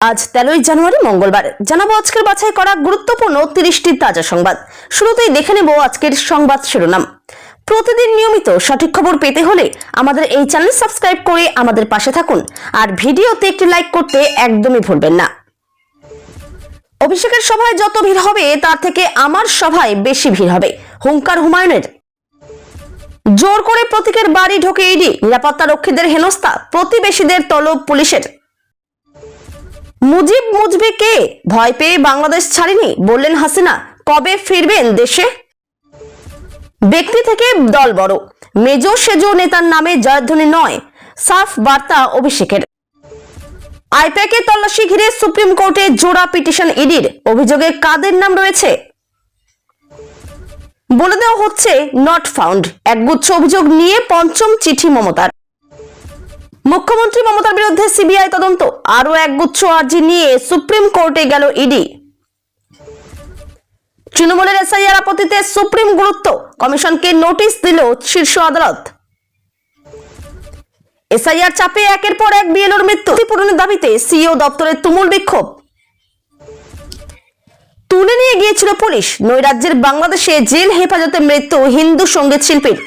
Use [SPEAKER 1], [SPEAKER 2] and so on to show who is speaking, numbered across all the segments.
[SPEAKER 1] আজ তেরোই জানুয়ারি, মঙ্গলবার। জানাব আজকের বাছাই করা গুরুত্বপূর্ণ তিরিশটি তাজা সংবাদ। শুরুতেই দেখে নেব আজকের সংবাদ শিরোনাম। প্রতিদিন নিয়মিত সঠিক খবর পেতে হলে আমাদের এই চ্যানেল সাবস্ক্রাইব করে আমাদের পাশে থাকুন। আর ভিডিওতে একটি লাইক করতে একদমই ভুলবেন না। অভিষেকের সভায় যত ভিড় হবে, তার থেকে আমার সভায় বেশি ভিড় হবে। হুঙ্কার হুমায়ুনের। জোর করে প্রতীকের বাড়ি ঢোকে ইডি। নিরাপত্তা রক্ষীদের হেনস্থা। প্রতিবেশীদের তলব পুলিশের। মুজিব মুজবে কে? ভয় পেয়ে বাংলাদেশ ছাড়েনি, বললেন হাসিনা। কবে ফিরবেন দেশে? ব্যক্তি থেকে দল বড়। মেজো সেজো নেতার নামে জয়ধ্বনি নয়। সাফ বার্তা অভিষেকের। আইপ্যাকে তল্লাশি ঘিরে সুপ্রিম কোর্টে জোড়া পিটিশন ইডির। অভিযোগে কাদের নাম রয়েছে? বলে দেওয়া হচ্ছে, নট ফাউন্ড। একগুচ্ছ অভিযোগ নিয়ে পঞ্চম চিঠি মমতার। মুখ্যমন্ত্রী মমতার বিরুদ্ধে সিবিআই তদন্ত, আরও একগুচ্ছ আর্জি নিয়ে সুপ্রিম কোর্টে গেল ইডি। তৃণমূলের এসআইআর আপত্তিতে সুপ্রিম গুরুত্ব, কমিশনকে নোটিশ দিল শীর্ষ আদালত। এসআইআর চাপে একের পর এক বিএলওর মৃত্যু ক্ষতিপূরণের দাবিতে সিও দপ্তরের তুমুল বিক্ষোভ। তুলে নিয়ে গিয়েছিল পুলিশ, নৈরাজ্যের বাংলাদেশে জেল হেফাজতে মৃত্যু হিন্দু সংগীত শিল্পীর।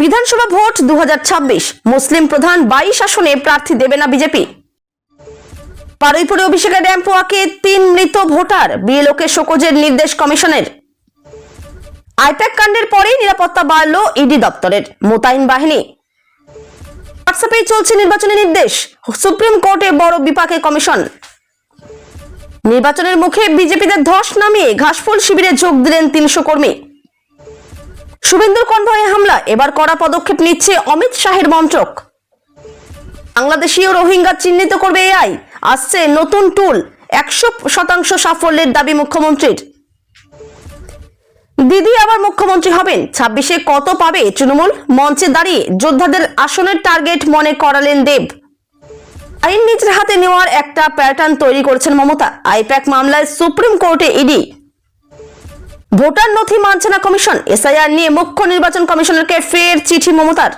[SPEAKER 1] বিধানসভা ভোট দু হাজার ছাব্বিশ। মুসলিম প্রধান বাইশ আসনে প্রার্থী দেবে না বিজেপি। পারুইপুরে অভিষেকের র্যাম্পোয়াকে তিন মৃত ভোটার, বিএলওকে শোকজের নির্দেশ কমিশনের। আইপ্যাক কাণ্ডের পরেই নিরাপত্তা বাড়ল ইডি দপ্তরের। মোতায়েন বাহিনী। হোয়াটসঅ্যাপে চলছে নির্বাচনী নির্দেশ। সুপ্রিম কোর্টে বড় বিপাকে কমিশন। নির্বাচনের মুখে বিজেপিদের ধস নামিয়ে ঘাসফুল শিবিরে যোগ দিলেন তিনশো কর্মী। শুভেন্দুর কনভয়ে হামলা। এবার কড়া পদক্ষেপ নিচ্ছে অমিত শাহের মন্ত্রক। বাংলাদেশীয় রোহিঙ্গা চিহ্নিত করবে এআই। আসছে নতুন টুল, একশো শতাংশ সাফল্যের দাবি মুখ্যমন্ত্রীর। দিদি আবার মুখ্যমন্ত্রী হবেন। ছাব্বিশে কত পাবে তৃণমূল? মঞ্চে দাঁড়িয়ে যোদ্ধাদের আসনের টার্গেট মনে করালেন দেব। আইন নিজের হাতে নেওয়ার একটা প্যাটার্ন তৈরি করেছেন মমতা। আইপ্যাক মামলায় সুপ্রিম কোর্টে ইডি। ভোটার নথি মানছে না কমিশন। এসআইআর নিয়ে মুখ্য নির্বাচন কমিশনারকে ফের চিঠি মমতার।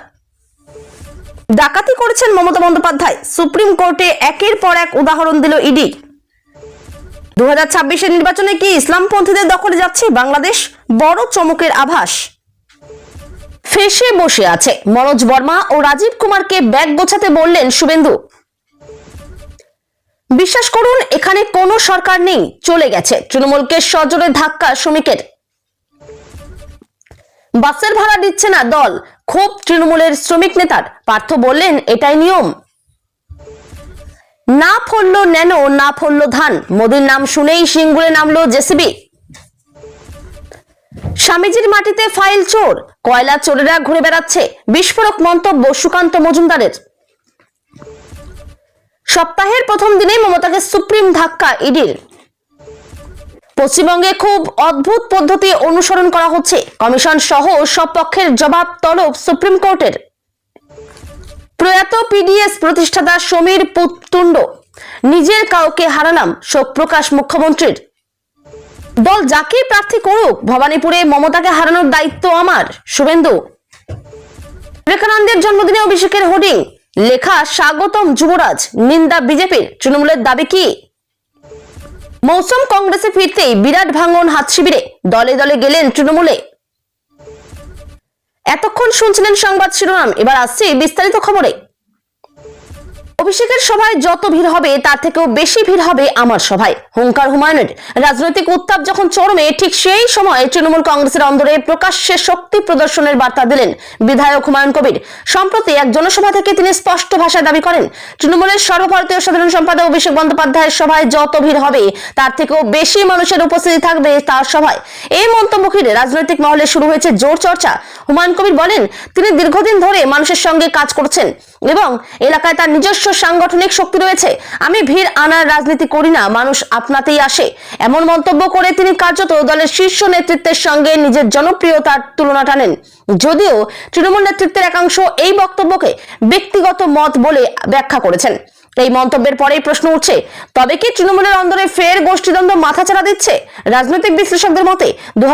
[SPEAKER 1] ডাকাতি করেছেন মমতা বন্দ্যোপাধ্যায়। সুপ্রিম কোর্টে একের পর এক উদাহরণ দিল ইডি। দু হাজার নির্বাচনে কি ইসলামপন্থীদের দখলে যাচ্ছে বাংলাদেশ? বড় চমকের আভাস। ফেসে বসে আছে মনোজ বর্মা ও রাজীব কুমারকে ব্যাগ গোছাতে বললেন শুভেন্দু। বিশ্বাস করুন, এখানে কোনো সরকার নেই, চলে গেছে। তৃণমূলকে সজোরে ধাক্কা শ্রমিকের। বাসের ভাড়া দিচ্ছে না দল, ক্ষোভ তৃণমূলের শ্রমিক নেতার। পার্থ বললেন, এটাই নিয়ম। না ফললো ন্যানো, না ফললো ধান। মোদির নাম শুনেই সিঙ্গুরে নামলো জেসিবি। স্বামীজির মাটিতে ফাইল চোর, কয়লা চোরেরা ঘুরে বেড়াচ্ছে। বিস্ফোরক মন্তব্য সুকান্ত মজুমদারের। সপ্তাহের প্রথম দিনেই মমতাকে সুপ্রিম ধাক্কা ইডির পশ্চিমবঙ্গে খুব অদ্ভুত পদ্ধতি অনুসরণ করা হচ্ছে। কমিশন সহ সব পক্ষের জবাব তলব সুপ্রিম কোর্টের। প্রয়াত পিডিএস প্রতিষ্ঠাতা সমীর পুতুণ্ড, নিজের কাউকে হারালাম, শোক প্রকাশ মুখ্যমন্ত্রীর। দল যাকেই প্রার্থী করুক, ভবানীপুরে মমতাকে হারানোর দায়িত্ব আমার, শুভেন্দু। বিবেকানন্দের জন্মদিনে অভিষেকের হোর্ডিং লেখা স্বাগতম যুবরাজ, নিন্দা বিজেপির, তৃণমূলের দাবি কি? মৌসুম কংগ্রেসে ফিরতেই বিরাট ভাঙন হাত শিবিরে, দলে দলে গেলেন তৃণমূলে। এতক্ষণ শুনছিলেন সংবাদ শিরোনাম, এবার আসছে বিস্তারিত খবরে। অভিষেকের সভায় যত ভিড় হবে, তার থেকেও বেশি ভিড় হবে আমার সভায়। হুঙ্কার হুমায়ুনের রাজনৈতিক উত্তাপ যখন চরমে, ঠিক সেই সময় তৃণমূল কংগ্রেসের অন্দরে প্রকাশ্যে শক্তি প্রদর্শনের বার্তা দিলেন বিধায়ক হুমায়ুন কবির। সম্প্রতি এক জনসভা থেকে তিনি স্পষ্ট ভাষায় দাবি করেন, তৃণমূলের সর্বভারতীয় সাধারণ সম্পাদক অভিষেক বন্দ্যোপাধ্যায়ের সভায় যত ভিড় হবে, তার থেকেও বেশি মানুষের উপস্থিতি থাকবে তার সভায়। এই মন্তব্য ঘিরে রাজনৈতিক মহলে শুরু হয়েছে জোর চর্চা। হুমায়ুন কবির বলেন, তিনি দীর্ঘদিন ধরে মানুষের সঙ্গে কাজ করছেন। এবং এলাকায় তার নিজস্ব সাংগঠনিক শক্তি রয়েছে। আমি ভিড় আনার রাজনীতি করি না, মানুষ আপনাতেই আসে। এমন মন্তব্য করে তিনি কার্যত দলের শীর্ষ নেতৃত্বের সঙ্গে নিজের জনপ্রিয়তার তুলনা টানেন। যদিও তৃণমূল নেতৃত্বের একাংশ এই বক্তব্যকে ব্যক্তিগত মত বলে ব্যাখ্যা করেছেন। এই মন্তব্যের পরেই প্রশ্ন উঠছে, তবে কি তৃণমূলের অন্দরে ফের গোষ্ঠীদ্বন্দ্ব মাথাচাড়া দিচ্ছে? রাজনৈতিক বিশ্লেষকদের মতে দু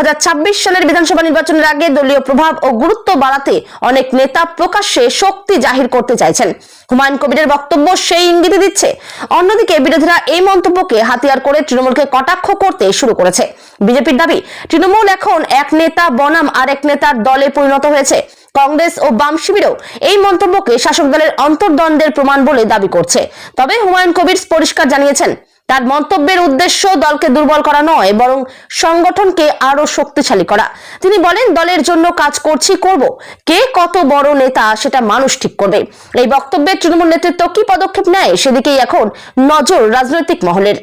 [SPEAKER 1] সালের বিধানসভা নির্বাচনের আগে দলীয় প্রভাব ও গুরুত্ব বাড়াতে অনেক নেতা প্রকাশ্যে শক্তি জাহির করতে চাইছেন। হুমায়ুন কবিরের বক্তব্য সেই ইঙ্গিত দিচ্ছে, অন্যদিকে বিরোধীরা এই মন্তব্যকে হাতিয়ার করে তৃণমূলকে কটাক্ষ করতে শুরু করেছে। বিজেপির দাবি, তৃণমূল এখন এক নেতা বনাম আরেক নেতার দলে পরিণত হয়েছে। কংগ্রেস ও বাম শিবিরও এই মন্তব্যকে শাসক দলের অন্তর্দ্বন্দ্বের প্রমাণ বলে দাবি করছে। তবে হুমায়ুন কবির পরিষ্কার জানিয়েছেন, তার মন্তব্যের উদ্দেশ্য দলকে দুর্বল করা নয়, বরং সংগঠনকে আরও শক্তিশালী করা। তিনি বলেন, দলের জন্য কাজ করছি, করব। কে কত বড় নেতা সেটা মানুষ ঠিক করবে। এই বক্তব্যে তৃণমূল নেতৃত্ব কি পদক্ষেপ নেয় সেদিকেই এখন নজর রাজনৈতিক মহলের।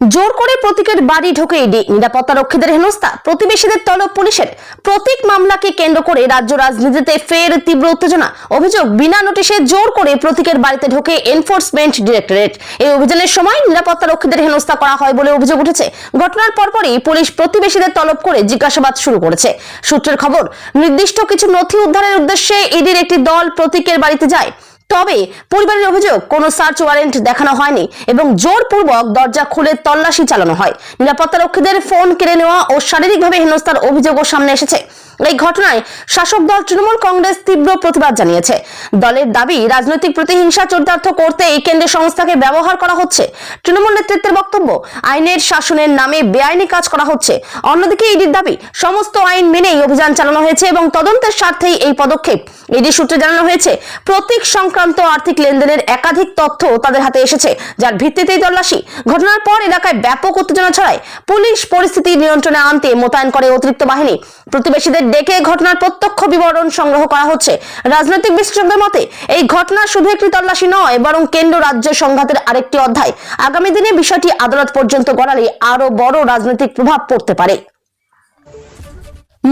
[SPEAKER 1] জোর করে প্রতীকের বাড়ি ঢোকে ইডি। নিরাপত্তা রক্ষীদের হেনস্থা। প্রতিবেশীদের তলব পুলিশের প্রতীক মামলাকে কেন্দ্র করে রাজ্য রাজনীতিতে ফের তীব্র উত্তেজনা। অভিযোগ, বিনা নোটিশে জোর করে প্রতীকের বাড়িতে ঢোকে এনফোর্সমেন্ট ডিরেক্টরেট। এই অভিযানের সময় নিরাপত্তা রক্ষীদের হেনস্থা করা হয় বলে অভিযোগ উঠেছে। ঘটনার পরপরই পুলিশ প্রতিবেশীদের তলব করে জিজ্ঞাসাবাদ শুরু করেছে। সূত্রের খবর, নির্দিষ্ট কিছু নথি উদ্ধারের উদ্দেশ্যে ইডির একটি দল প্রতীকের বাড়িতে যায়। তবে পরিবারের অভিযোগ, কোনো সার্চ ওয়ারেন্ট দেখানো হয়নি এবং জোরপূর্বক দরজা খুলে তল্লাশি চালানো হয়। নিরাপত্তা রক্ষীদের ফোন কেড়ে নেওয়া ও শারীরিকভাবে হেনস্থার অভিযোগও সামনে এসেছে। এই ঘটনায় শাসক দল তৃণমূল কংগ্রেস তীব্র প্রতিবাদ জানিয়েছে। দলের দাবি, রাজনৈতিক প্রতিহিংসা চরিতার্থ করতে এই কেন্দ্রীয় সংস্থাকে ব্যবহার করা হচ্ছে। তৃণমূল নেতৃত্বের বক্তব্য, আইনের শাসনের নামে বেআইনি কাজ করা হচ্ছে। অন্যদিকে ইডির দাবি, সমস্ত আইন মেনেই অভিযান চালানো হয়েছে এবং তদন্তের স্বার্থেই এই পদক্ষেপ। ইডি সূত্রে জানানো হয়েছে, প্রতীক সংক্রান্ত আর্থিক লেনদেনের একাধিক তথ্য তাদের হাতে এসেছে, যার ভিত্তিতেই তল্লাশি। ঘটনার পর এলাকায় ব্যাপক উত্তেজনা ছড়ায়। পুলিশ পরিস্থিতি নিয়ন্ত্রণে আনতে মোতায়েন করে অতিরিক্ত বাহিনী। প্রতিবেশীদের ডেকে ঘটনার প্রত্যক্ষ বিবরণ সংগ্রহ করা হচ্ছে। রাজনৈতিক বিশ্লেষকদের মতে, এই ঘটনা শুধু একটি তল্লাশি নয়, বরং কেন্দ্র রাজ্য সংঘাতের আরেকটি অধ্যায়। আগামী দিনে বিষয়টি আদালত পর্যন্ত গড়ালে আরও বড় রাজনৈতিক প্রভাব পড়তে পারে।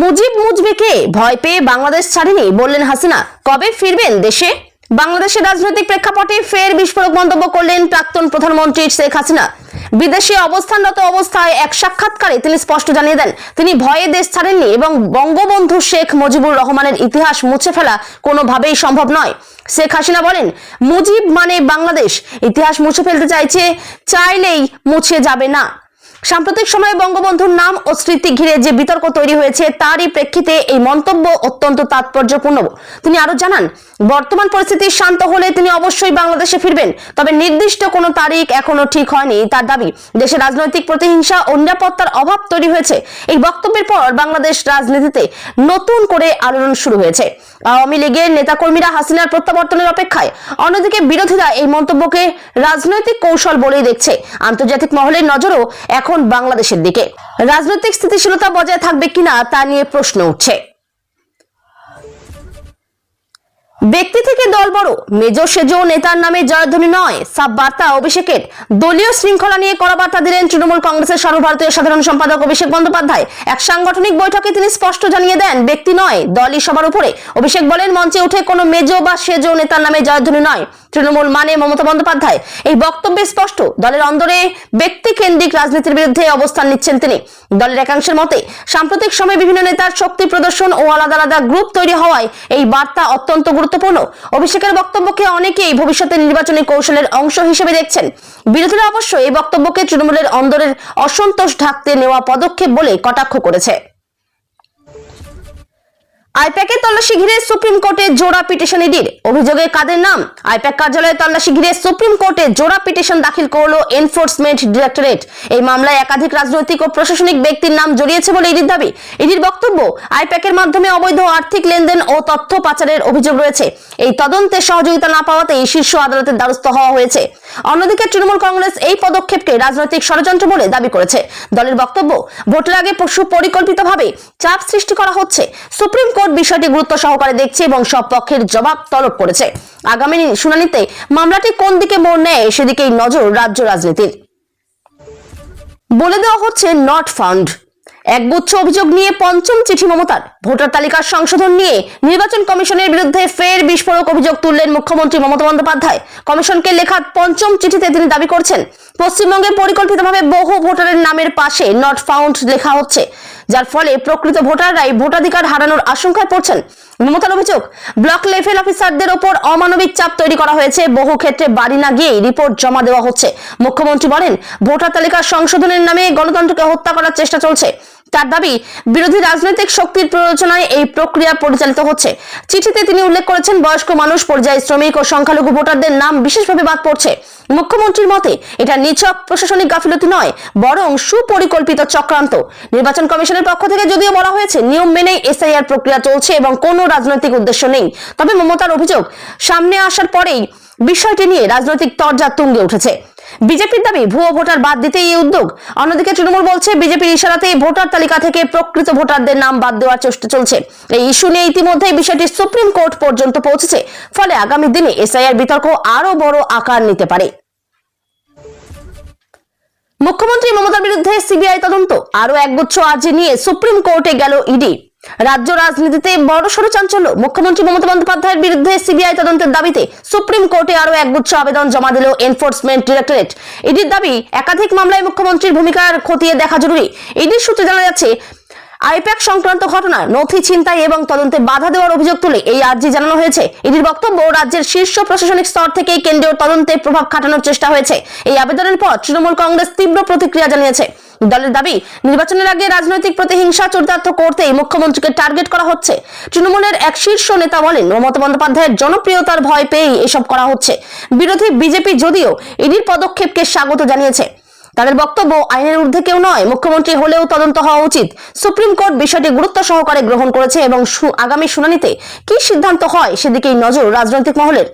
[SPEAKER 1] মুজিব মুজবেকে ভয় পেয়ে বাংলাদেশ ছাড়েনি, বললেন হাসিনা। কবে ফিরবেন দেশে? বাংলাদেশের রাজনৈতিক প্রেক্ষাপটে ফের বিস্ফোরক মন্তব্য করলেন প্রাক্তন প্রধানমন্ত্রী শেখ হাসিনা। বিদেশে অবস্থানরত অবস্থায় এক সাক্ষাৎকারে তিনি স্পষ্ট জানিয়ে দেন, তিনি ভয়ে দেশ ছাড়েননি এবং বঙ্গবন্ধু শেখ মুজিবুর রহমানের ইতিহাস মুছে ফেলা কোনোভাবেই সম্ভব নয়। শেখ হাসিনা বলেন, মুজিব মানে বাংলাদেশ। ইতিহাস মুছে ফেলতে চাইছে, চাইলেই মুছে যাবে না। সাম্প্রতিক সময়ে বঙ্গবন্ধুর নাম ও স্মৃতি ঘিরে যে বিতর্ক তৈরি হয়েছে, তারই প্রেক্ষিতে এই মন্তব্য অত্যন্ত তাৎপর্যপূর্ণ। তিনি আরও জানান, বর্তমান পরিস্থিতি শান্ত হলে তিনি অবশ্যই বাংলাদেশে ফিরবেন, তবে নির্দিষ্ট কোনো তারিখ এখনও ঠিক হয়নি তার দাবি। দেশে রাজনৈতিক প্রতিহিংসা ও নিরাপত্তার অভাব তৈরি হয়েছে। এই বক্তব্যের পর বাংলাদেশ রাজনীতিতে নতুন করে আলোড়ন শুরু হয়েছে। আওয়ামী লীগের নেতাকর্মীরা হাসিনার প্রত্যাবর্তনের অপেক্ষায়, অন্যদিকে বিরোধীরা এই মন্তব্যকে রাজনৈতিক কৌশল বলেই দেখছে। আন্তর্জাতিক মহলের নজরও এখন বাংলাদেশের দিকে। রাজনৈতিক স্থিতিশীলতা বজায় থাকবে কিনা তা নিয়ে প্রশ্ন উঠছে। ব্যক্তি থেকে দল বড়। মেজো সেজো নেতার নামে জয়ধ্বনি নয়। সাব বার্তা অভিষেকের। দলীয় শৃঙ্খলা নিয়ে কড়া বার্তা দিলেন তৃণমূল কংগ্রেসের সর্বভারতীয় সাধারণ সম্পাদক অভিষেক বন্দ্যোপাধ্যায়। এক সাংগঠনিক বৈঠকে তিনি স্পষ্ট জানিয়ে দেন, ব্যক্তি নয়, দলই সবার উপরে। অভিষেক বলেন, মঞ্চে উঠে কোনো মেজো বা সেজো নেতার নামে জয়ধ্বনি নয়। তৃণমূল মানে মমতা বন্দ্যোপাধ্যায়। এই বক্তব্যে স্পষ্ট। দলের অন্দরে ব্যক্তি কেন্দ্রিক রাজনীতির বিরুদ্ধে অবস্থান নিচ্ছেন তিনি। দলের একাংশের মতে, সাম্প্রতিক সময়ে বিভিন্ন নেতার শক্তি প্রদর্শন ও আলাদা আলাদা গ্রুপ তৈরি হওয়ায় এই বার্তা অত্যন্ত গুরুত্বপূর্ণ। অভিষেকের বক্তব্যকে অনেকেই ভবিষ্যতে নির্বাচনী কৌশলের অংশ হিসেবে দেখছেন। বিরোধীরা অবশ্য এই বক্তব্যকে তৃণমূলের অন্দরের অসন্তোষ ঢাকতে নেওয়া পদক্ষেপ বলে কটাক্ষ করেছে। আইপ্যাকের তল্লাশি ঘিরে সুপ্রিম কোর্টে জোড়া পিটিশন ইডির। অভিযোগে কাদের নাম? আইপ্যাক কার্যালয়ে তল্লাশি ঘিরে সুপ্রিম কোর্টে জোড়া পিটিশন দাখিল করল এনফোর্সমেন্ট ডিরেক্টরেট। এই মামলায় একাধিক রাজনৈতিক ও প্রশাসনিক ব্যক্তির নাম জড়িয়েছে বলে ইডির দাবি। ইডির বক্তব্য, আইপ্যাকের মাধ্যমে অবৈধ আর্থিক লেনদেন ও তথ্য পাচারের অভিযোগ রয়েছে। এই তদন্তে সহযোগিতা না পাওয়াতেই শীর্ষ আদালতের দ্বারস্থ হওয়া হয়েছে। অন্যদিকে তৃণমূল কংগ্রেস এই পদক্ষেপকে রাজনৈতিক ষড়যন্ত্র বলে দাবি করেছে। দলের বক্তব্য, ভোটের আগে সুপরিকল্পিতভাবে চাপ সৃষ্টি করা হচ্ছে। সুপ্রিম কোর্ট বিষয়টি গুরুত্ব সহকারে দেখছে এবং সব পক্ষের জবাব তলব করেছে। আগামী শুনানিতে মামলাটি কোন দিকে মোড় নেয় সেদিকেই নজর রাজ্য রাজনীতির। বলে দেওয়া হচ্ছে নট ফাউন্ড একগুচ্ছ অভিযোগ নিয়ে পঞ্চম চিঠি মমতার। ভোটার তালিকার সংশোধন নিয়ে নির্বাচন কমিশনের বিরুদ্ধে ফের বিস্ফোরক অভিযোগ তুললেন মুখ্যমন্ত্রী মমতা বন্দ্যোপাধ্যায়। কমিশনকে লেখা পঞ্চম চিঠিতে তিনি দাবি করছেন, পশ্চিমবঙ্গে পরিকল্পিতভাবে বহু ভোটারের নামের পাশে নট ফাউন্ড লেখা হচ্ছে। যার ফলে প্রকৃত ভোটাররাই ভোটাধিকার হারানোর আশঙ্কায় পড়ছেন। মমতার অভিযোগ, ব্লক লেভেল অফিসারদের ওপর অমানবিক চাপ তৈরি করা হয়েছে। বহু ক্ষেত্রে বাড়ি না গিয়েই রিপোর্ট জমা দেওয়া হচ্ছে। মুখ্যমন্ত্রী বলেন, ভোটার তালিকা সংশোধনের নামে গণতন্ত্রকে হত্যা করার চেষ্টা চলছে। তার দাবি, বিরোধী রাজনৈতিক শক্তির প্ররোচনায় এই প্রক্রিয়া পরিচালিত হচ্ছে। চিঠিতে তিনি উল্লেখ করেছেন, বয়স্ক মানুষ, পর্যায়ে শ্রমিক ও সংখ্যালঘু ভোটারদের নাম বিশেষভাবে বাদ পড়ছে। মুখ্যমন্ত্রীর মতে, এটা নিছক, প্রশাসনিক গাফিলতি নয়, বরং সুপরিকল্পিত চক্রান্ত। নির্বাচন কমিশনের পক্ষ থেকে যদিও বলা হয়েছে, নিয়ম মেনে এসআইআর প্রক্রিয়া চলছে এবং কোনো রাজনৈতিক উদ্দেশ্য নেই। তবে মমতার অভিযোগ, সামনে আসার পরেই বিষয়টি নিয়ে রাজনৈতিক তরজা তুঙ্গে উঠেছে। বিজেপির দাবি, ভুয়ো ভোটার বাদ দিতে এই উদ্যোগ। অন্যদিকে তৃণমূল বলছে, বিজেপির ইশারাতেই ভোটার তালিকা থেকে প্রকৃত ভোটারদের নাম বাদ দেওয়ার চেষ্টা চলছে। এই ইস্যু নিয়ে ইতিমধ্যেই বিষয়টি সুপ্রিম কোর্ট পর্যন্ত পৌঁছেছে। ফলে আগামী দিনে এসআইআর বিতর্ক আরও বড় আকার নিতে পারে। মুখ্যমন্ত্রী মমতার বিরুদ্ধে সিবিআই তদন্ত। আরও একগুচ্ছ আর্জি নিয়ে সুপ্রিম কোর্টে গেল ইডি। রাজ্য রাজনীতিতে বড় সড় চাঞ্চল্য। মুখ্যমন্ত্রী মমতা বন্দ্যোপাধ্যায়ের বিরুদ্ধে সিবিআই তদন্তের দাবিতে সুপ্রিম কোর্টে আরও একগুচ্ছ আবেদন জমা দিল এনফোর্সমেন্ট ডিরেক্টরেট। ইডির দাবি, একাধিক মামলায় মুখ্যমন্ত্রীর ভূমিকার খতিয়ে দেখা জরুরি। ইডির সূত্রে জানা যাচ্ছে, আইপ্যাক সংক্রান্ত ঘটনা নথি ছিনতাই এবং তদন্তে বাধা দেওয়ার অভিযোগ তুলে এই আর্জি জানানো হয়েছে। ইডির বক্তব্য, রাজ্যের শীর্ষ প্রশাসনিক স্তর থেকে কেন্দ্রীয় তদন্তে প্রভাব খাটানোর চেষ্টা হয়েছে। এই আবেদনের পর তৃণমূল কংগ্রেস তীব্র প্রতিক্রিয়া জানিয়েছে। দলের দাবি, নির্বাচনের আগে রাজনৈতিক প্রতিহিংসা চরিতার্থ করতেই মুখ্যমন্ত্রীকে টার্গেট করা হচ্ছে। তৃণমূলের এক শীর্ষ নেতা বলেন, মমতা বন্দ্যোপাধ্যায়ের জনপ্রিয়তার ভয় পেয়েই এসব করা হচ্ছে। বিরোধী বিজেপি যদিও ইডির পদক্ষেপকে স্বাগত জানিয়েছে। তাদের বক্তব্য আইনের ঊর্ধ্বে কেউ নয়, মুখ্যমন্ত্রী হলেও তদন্ত হওয়া উচিত। সুপ্রিম কোর্ট বিষয়টি গুরুত্ব সহকারে গ্রহণ করেছে এবং আগামী শুনানিতে কি সিদ্ধান্ত হয় সেদিকেই নজর রাজনৈতিক মহলের।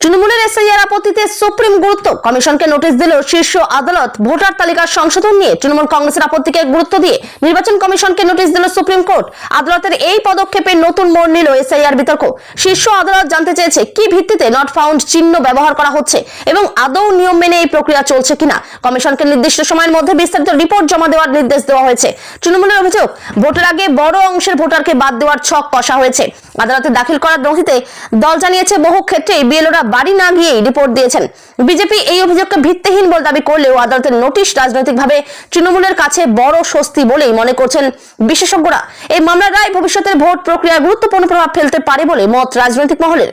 [SPEAKER 1] তৃণমূলের এসআইআর আপত্তিতে সুপ্রিম গুরুত্ব। কমিশনকে নোটিশ দিল শীর্ষ আদালত ভোটার তালিকার সংশোধন নিয়ে তৃণমূল কংগ্রেসের আপত্তিকে গুরুত্ব দিয়ে নির্বাচন কমিশনকে নোটিশ দিল সুপ্রিম কোর্ট। আদালতের এই পদক্ষেপে নতুন মোড় নিল এসআইআর বিতর্ক। শীর্ষ আদালত জানতে চেয়েছে কি ভিত্তিতে নট ফাউন্ড চিহ্ন ব্যবহার করা হচ্ছে এবং আদৌ নিয়ম মেনে এই প্রক্রিয়া চলছে কিনা। কমিশনকে নির্দিষ্ট সময়ের মধ্যে বিস্তারিত রিপোর্ট জমা দেওয়ার নির্দেশ দেওয়া হয়েছে। তৃণমূলের অভিযোগ, ভোটের আগে বড় অংশের ভোটারকে বাদ দেওয়ার ছক কষা হয়েছে। আদালতে দাখিল করার নথিতে দল জানিয়েছে বহু ক্ষেত্রে বিএলওরা বাড়ি না গিয়েই রিপোর্ট দিয়েছেন। বিজেপি এই অভিযোগকে ভিত্তিহীন বলে দাবি করলেও আদালতের নোটিশ রাজনৈতিকভাবে তৃণমূলের কাছে বড় স্বস্তি বলেই মনে করছেন বিশেষজ্ঞরা। এই মামলার রায় ভবিষ্যতের ভোট প্রক্রিয়া গুরুত্বপূর্ণ প্রভাব ফেলতে পারে বলে মত রাজনৈতিক মহলের।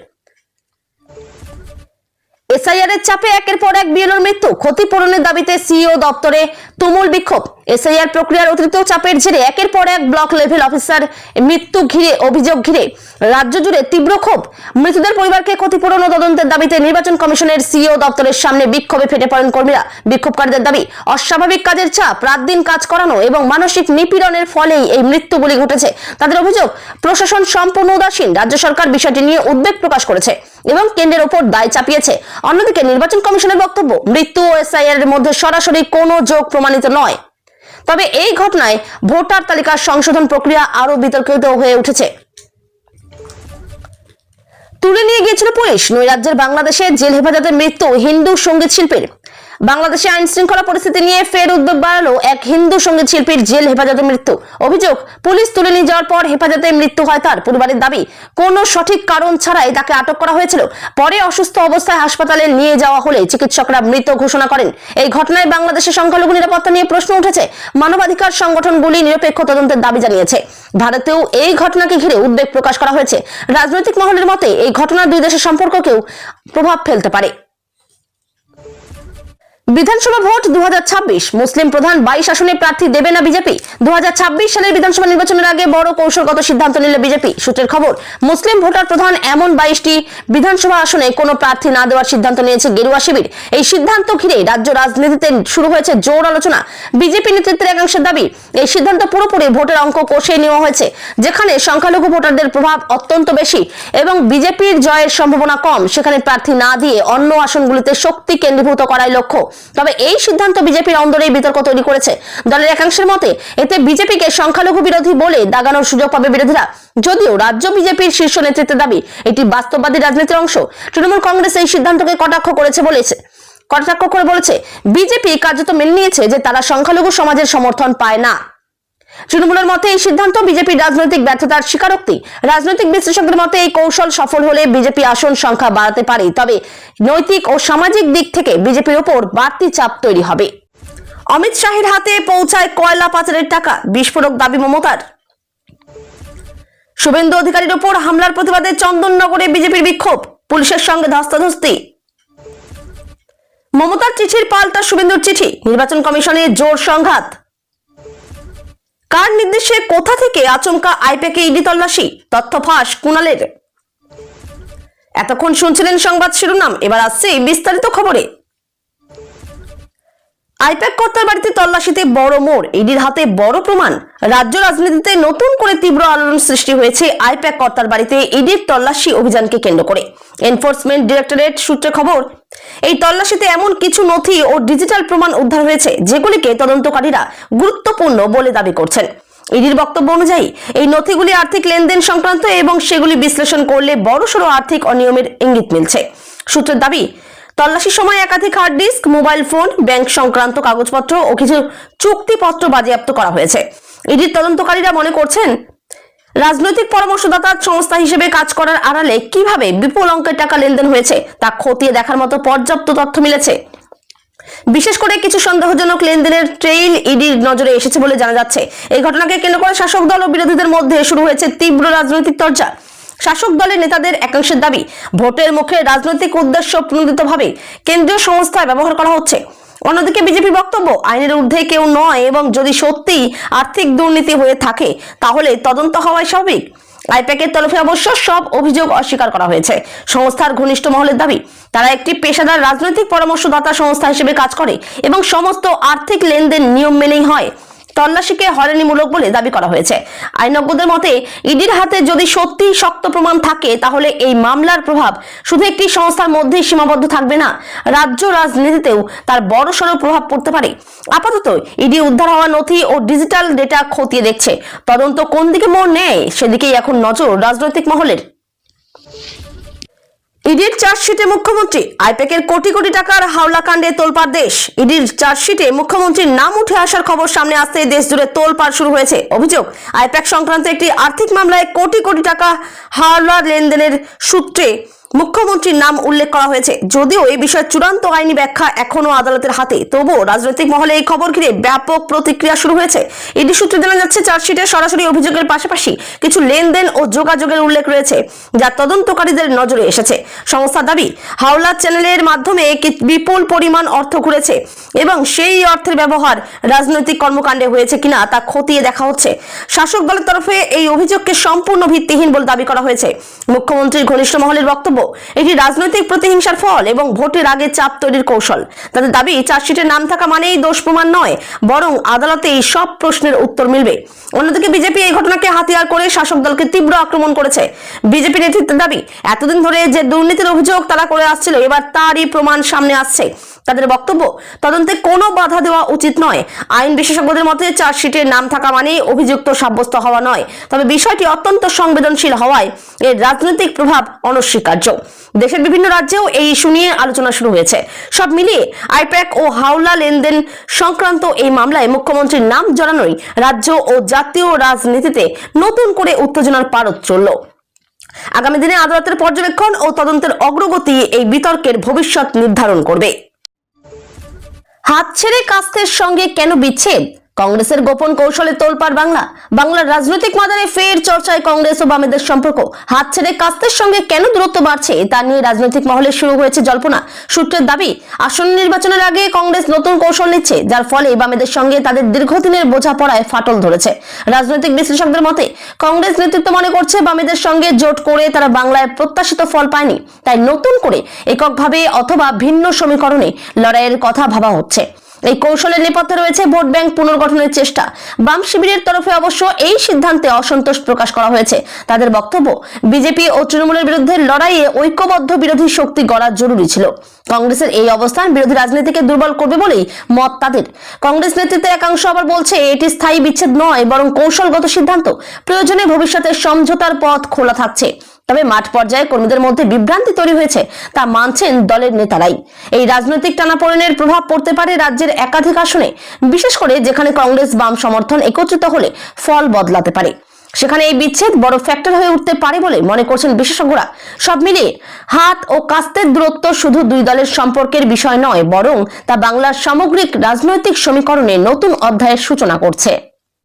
[SPEAKER 1] এসআইআর এর চাপে একের পর এক বিএলওর মৃত্যু। ক্ষতিপূরণের দাবিতে সিইও দপ্তরে তুমুল বিক্ষোভ। এসআইআর প্রক্রিয়ার অতিরিক্ত চাপের জেরে একের পর এক ব্লক লেভেল অফিসার মৃত্যু ঘিরে, অভিযোগ ঘিরে রাজ্য জুড়ে তীব্র ক্ষোভ। মৃতদের পরিবারকে ক্ষতিপূরণ ও তদন্তের দাবিতে নির্বাচন কমিশনের সিইও দপ্তরের সামনে বিক্ষোভে ফেটে পড়েন কর্মীরা। বিক্ষোভকারীদের দাবি, অস্বাভাবিক কাজের চাপ, রাত দিন কাজ করানো এবং মানসিক নিপীড়নের ফলেই এই মৃত্যু মৃত্যুগুলি ঘটেছে। তাদের অভিযোগ, প্রশাসন সম্পূর্ণ উদাসীন, রাজ্য সরকার বিষয়টি নিয়ে উদ্বেগ প্রকাশ করেছে এবং কেন্দ্রের ওপর দায় চাপিয়েছে। অন্যদিকে নির্বাচন কমিশনের বক্তব্য, মৃত্যু ও এসআইআর এর মধ্যে সরাসরি কোনো যোগ প্রমাণিত নয়। তবে এই ঘটনায় ভোটার তালিকার সংশোধন প্রক্রিয়া আরও বিতর্কিত হয়ে উঠেছে। তুলে নিয়ে গিয়েছিল পুলিশ। নৈরাজ্যের বাংলাদেশে জেল হেফাজতে মৃত্যু হিন্দু সংগীত শিল্পীর। বাংলাদেশে আইন শৃঙ্খলা পরিস্থিতি নিয়ে ফের উদ্যোগ বাড়ালো এক হিন্দু সংগীত শিল্পীর জেল হেফাজতে মৃত্যু। অভিযোগ, পুলিশ তুলে নিয়ে যাওয়ার পর হেফাজতে মৃত্যু হয় তার পরিবারের দাবি। কোনো সঠিক কারণ ছাড়াই তাকে আটক করা হয়েছিল। পরে অসুস্থ অবস্থায় হাসপাতালে নিয়ে যাওয়া হলে চিকিৎসকরা মৃত ঘোষণা করেন। এই ঘটনায় বাংলাদেশের সংখ্যালঘু নিরাপত্তা নিয়ে প্রশ্ন উঠেছে। মানবাধিকার সংগঠনগুলি নিরপেক্ষ তদন্তের দাবি জানিয়েছে। ভারতেও এই ঘটনাকে ঘিরে উদ্বেগ প্রকাশ করা হয়েছে। রাজনৈতিক মহলের মতে, এই ঘটনা দুই দেশের সম্পর্ককেও প্রভাব ফেলতে পারে। বিধানসভা ভোট দু হাজার ছাব্বিশ। মুসলিম প্রধান বাইশ আসনে প্রার্থী দেবে না বিজেপি। দু হাজার ছাব্বিশ সালের বিধানসভা নির্বাচনের আগে বড় কৌশলগত সিদ্ধান্ত নিল বিজেপি। সূত্রের খবর, মুসলিম ভোটার প্রধান এমন বাইশটি বিধানসভা আসনে কোনো প্রার্থী না দেওয়ার সিদ্ধান্ত নিয়েছে গেরুয়া শিবির। এই সিদ্ধান্ত ঘিরে রাজ্য রাজনীতিতে শুরু হয়েছে জোর আলোচনা। বিজেপি নেতৃত্বের একাংশের দাবি, এই সিদ্ধান্ত পুরোপুরি ভোটের অঙ্ক কষে নেওয়া হয়েছে, যেখানে সংখ্যালঘু ভোটারদের প্রভাব অত্যন্ত বেশি এবং বিজেপির জয়ের সম্ভাবনা কম। সেখানে প্রার্থী না দিয়ে অন্য আসনগুলিতে শক্তি কেন্দ্রীভূত করাই লক্ষ্য। তবে এই সিদ্ধান্ত বিজেপির অন্দরেই বিতর্ক তৈরি করেছে। দলের একাংশের মতে, এতে বিজেপিকে সংখ্যালঘু বিরোধী বলে দাগানোর সুযোগ পাবে বিরোধীরা। যদিও রাজ্য বিজেপির শীর্ষ নেতৃত্বের দাবি, এটি বাস্তববাদী রাজনীতির অংশ। তৃণমূল কংগ্রেস এই সিদ্ধান্তকে কটাক্ষ করেছে বলেছে। কটাক্ষ করে বলেছে, বিজেপি কার্যত মেনে নিয়েছে যে তারা সংখ্যালঘু সমাজের সমর্থন পায় না। তৃণমূলের মতে এই সিদ্ধান্ত বিজেপির রাজনৈতিক ব্যর্থতার স্বীকারোক্তি। রাজনৈতিক বিশ্লেষকদের মতে এই কৌশল সফল হলে বিজেপি আসন সংখ্যা বাড়াতে পারে, তবে নৈতিক ও সামাজিক দিক থেকে বিজেপির ওপর বাড়তি চাপ তৈরি হবে। অমিত শাহের হাতে পৌঁছায় কয়লা পাচারের টাকা, বিস্ফোরক দাবি মমতার। শুভেন্দু অধিকারীর ওপর হামলার প্রতিবাদে চন্দননগরে বিজেপির বিক্ষোভ, পুলিশের সঙ্গে ধস্তাধস্তি। মমতার চিঠির পাল্টা শুভেন্দুর চিঠি, নির্বাচন কমিশনে জোর সংঘাত। কার নির্দেশে কোথা থেকে আচমকা আইপ্যাকে ইডি তল্লাশি? তথ্য ফাঁস কুণালের। এতক্ষণ শুনছিলেন সংবাদ শিরোনাম, এবার আসছে বিস্তারিত খবরে। আইপ্যাক কর্তার বাড়িতে তল্লাশিতে বড় মোড়। ইডির হাতে বড় প্রমাণ। রাজ্য রাজনীতিতে নতুন করে তীব্র আলোড়ন সৃষ্টি হয়েছে আইপ্যাক কর্তার বাড়িতে ইডির তল্লাশি অভিযানকে কেন্দ্র করে। এনফোর্সমেন্ট ডিরেক্টরেট সূত্রে খবর, এই তল্লাশিতে এমন কিছু নথি ও ডিজিটাল প্রমাণ উদ্ধার হয়েছে, যেগুলিকে তদন্তকারীরা গুরুত্বপূর্ণ বলে দাবি করছেন। ইডির বক্তব্য অনুযায়ী, এই নথিগুলি আর্থিক লেনদেন সংক্রান্ত এবং সেগুলি বিশ্লেষণ করলে বড়সড় আর্থিক অনিয়মের ইঙ্গিত মিলছে। সূত্রের দাবি তল্লাশির সময় একাধিক hard disk mobile phone bank সংক্রান্ত কাগজপত্র ও কিছু চুক্তিপত্র বাজেয়াপ্ত করা হয়েছে। ইডির তদন্তকারীরা মনে করছেন, রাজনৈতিক পরামর্শদাতা সংস্থা হিসেবে কাজ করার আড়ালে কীভাবে বিপুল অঙ্কের টাকা লেনদেন হয়েছে তা খতিয়ে দেখার মতো পর্যাপ্ত তথ্য মিলেছে। বিশেষ করে কিছু সন্দেহজনক লেনদেনের ট্রেইল ইডির নজরে এসেছে বলে জানা যাচ্ছে। এই ঘটনাকে কেন্দ্র করে শাসক দল ও বিরোধীদের মধ্যে শুরু হয়েছে তীব্র রাজনৈতিক চর্চা শাসক দলের নেতাদের একাংশের দাবি, ভোটের মুখে রাজনৈতিক উদ্দেশ্য প্রণোদিতভাবে কেন্দ্রীয় সংস্থায় ব্যবহার করা হচ্ছে। অন্যদিকে বিজেপি বক্তব্য, আইনের ঊর্ধ্বে কেউ নয় এবং যদি সত্যি আর্থিক দুর্নীতি হয়ে থাকে, তাহলে তদন্ত হওয়াই স্বাভাবিক। আইপ্যাকের তরফে অবশ্য সব অভিযোগ অস্বীকার করা হয়েছে। সংস্থার ঘনিষ্ঠ মহলের দাবি, তারা একটি পেশাদার রাজনৈতিক পরামর্শদাতা সংস্থা হিসেবে কাজ করে এবং সমস্ত আর্থিক লেনদেন নিয়ম মেনেই হয়। তল্লাশিকে হয়রানিমূলক বলে দাবি করা হয়েছে। আইনজ্ঞদের মতে, ইডির হাতে যদি সত্যি শক্ত প্রমাণ থাকে, তাহলে এই মামলার প্রভাব শুধু একটি সংস্থার মধ্যেই সীমাবদ্ধ থাকবে না, রাজ্য রাজনীতিতেও তার বড়সড় প্রভাব পড়তে পারে। আপাতত, ইডি উদ্ধার হওয়া নথি ও ডিজিটাল ডেটা খতিয়ে দেখছে। তদন্ত কোন দিকে মোড় নেয়, সেদিকেই এখন নজর রাজনৈতিক মহলের। ইডির চার্জশিটে মুখ্যমন্ত্রী, আইপ্যাকের কোটি কোটি টাকার হাওলা কাণ্ডে তোলপাড় দেশ। ইডির চার্জশিটে মুখ্যমন্ত্রীর নাম উঠে আসার খবর সামনে আসতে দেশ জুড়ে তোলপাড় শুরু হয়েছে। অভিযোগ, আইপ্যাক সংক্রান্ত একটি আর্থিক মামলায় কোটি কোটি টাকা হাওলা লেনদেনের সূত্রে মুখ্যমন্ত্রীর নাম উল্লেখ করা হয়েছে। যদিও এই বিষয়ে চূড়ান্ত আইনি ব্যাখ্যা এখনও আদালতের হাতে, তবুও রাজনৈতিক মহলে এই খবর ঘিরে ব্যাপক প্রতিক্রিয়া শুরু হয়েছে। ইডি সূত্রে জানা যাচ্ছে, চার্জশিটে সরাসরি অভিযোগের পাশাপাশি কিছু লেনদেন ও যোগাযোগের উল্লেখ রয়েছে, যা তদন্তকারীদের নজরে এসেছে। সংস্থার দাবি, হাওলা চ্যানেলের মাধ্যমে বিপুল পরিমাণ অর্থ ঘুরেছে এবং সেই অর্থের ব্যবহার রাজনৈতিক কর্মকাণ্ডে হয়েছে কিনা তা খতিয়ে দেখা হচ্ছে। শাসক দলের তরফে এই অভিযোগকে সম্পূর্ণ ভিত্তিহীন বলে দাবি করা হয়েছে। মুখ্যমন্ত্রীর ঘনিষ্ঠ মহলের বক্তব্য এটি রাজনৈতিক প্রতিহিংসার ফল এবং ভোটের আগে চাপ তৈরির কৌশল। তাদের দাবি, চার্জশিটের নাম থাকা মানেই দোষ প্রমাণ নয়, বরং আদালতে এই সব প্রশ্নের উত্তর মিলবে। অন্যদিকে বিজেপি এই ঘটনাকে হাতিয়ার করে শাসক দলকে তীব্র আক্রমণ করেছে। বিজেপি নেতৃত্বের দাবি, এতদিন ধরে যে দুর্নীতির অভিযোগ তারা করে আসছিল, এবার তারই প্রমাণ সামনে আসছে। তাদের বক্তব্য। তদন্তে কোনো বাধা দেওয়া উচিত নয়। আইন বিশেষজ্ঞদের মতে চার্জশিটের নাম থাকা মানেই অভিযুক্ত সাব্যস্ত হওয়া নয়। তবে বিষয়টি অত্যন্ত সংবেদনশীল হওয়ায় এর রাজনৈতিক প্রভাব অনস্বীকার্য। দেশের বিভিন্ন রাজ্যেও এই ইস্যু নিয়ে আলোচনা শুরু হয়েছে। সব মিলিয়ে আইপ্যাক ও হাওলা লেনদেন সংক্রান্ত এই মামলায় মুখ্যমন্ত্রীর নাম জড়ানোই রাজ্য ও জাতীয় রাজনীতিতে নতুন করে উত্তেজনার পারদ চলল। আগামী দিনে আদালতের পর্যবেক্ষণ ও তদন্তের অগ্রগতি এই বিতর্কের ভবিষ্যৎ নির্ধারণ করবে। হাত ছেড়ে কাস্তের সঙ্গে কেন বিচ্ছেদ? কংগ্রেসের গোপন কৌশলে তোলপাড় বাংলা। বাংলার রাজনৈতিক মাদারে ফের চর্চায় কংগ্রেস ও বামেদের সম্পর্ক। হাত ছেড়ে কাস্তের সঙ্গে কেন দূরত্ব বাড়ছে, তা নিয়ে রাজনৈতিক মহলে শুরু হয়েছে জল্পনা। সূত্রের দাবি, আসন্ন নির্বাচনের আগে কংগ্রেস নতুন কৌশল নিচ্ছে, যার ফলে বামেদের সঙ্গে তাদের দীর্ঘদিনের বোঝাপড়ায় ফাটল ধরেছে। রাজনৈতিক বিশ্লেষকদের মতে, কংগ্রেস নেতৃত্ব মনে করছে বামেদের সঙ্গে জোট করে তারা বাংলায় প্রত্যাশিত ফল পায়নি। তাই নতুন করে এককভাবে অথবা ভিন্ন সমীকরণে লড়াইয়ের কথা ভাবা হচ্ছে। এই কৌশলের নেপথ্যে রয়েছে ভোট ব্যাংক পুনর্গঠনের চেষ্টা। বাম শিবিরের তরফে অবশ্য এই সিদ্ধান্তে অসন্তোষ প্রকাশ করা হয়েছে। তাদের বক্তব্য, বিজেপি ও তৃণমূলের বিরুদ্ধে লড়াইয়ে ঐক্যবদ্ধ বিরোধী শক্তি গড়া জরুরি ছিল। কংগ্রেসের এই অবস্থান বিরোধী রাজনীতিকে দুর্বল করবে বলেই মত তাদের। কংগ্রেস নেতৃত্বের একাংশ আবার বলছে, এটি স্থায়ী বিচ্ছেদ নয়, বরং কৌশলগত সিদ্ধান্ত। প্রয়োজনে ভবিষ্যতে সমঝোতার পথ খোলা থাকছে। তবে মাঠ পর্যায়ে কর্মীদের মধ্যে বিভ্রান্তি তৈরি হয়েছে তা মানছেন দলের নেতারাই। এই রাজনৈতিক টানাপোড়েনের প্রভাব পড়তে পারে রাজ্যের একাধিক আসনে, বিশেষ করে যেখানে কংগ্রেস বাম সমর্থন একত্রিত হলে ফল বদলাতে পারে। সেখানে এই বিচ্ছেদ বড় ফ্যাক্টর হয়ে উঠতে পারে বলে মনে করছেন বিশেষজ্ঞরা। সব মিলিয়ে হাত ও কাস্তের দূরত্ব শুধু দুই দলের সম্পর্কের বিষয় নয়, বরং তা বাংলার সামগ্রিক রাজনৈতিক সমীকরণে নতুন অধ্যায়ের সূচনা করছে।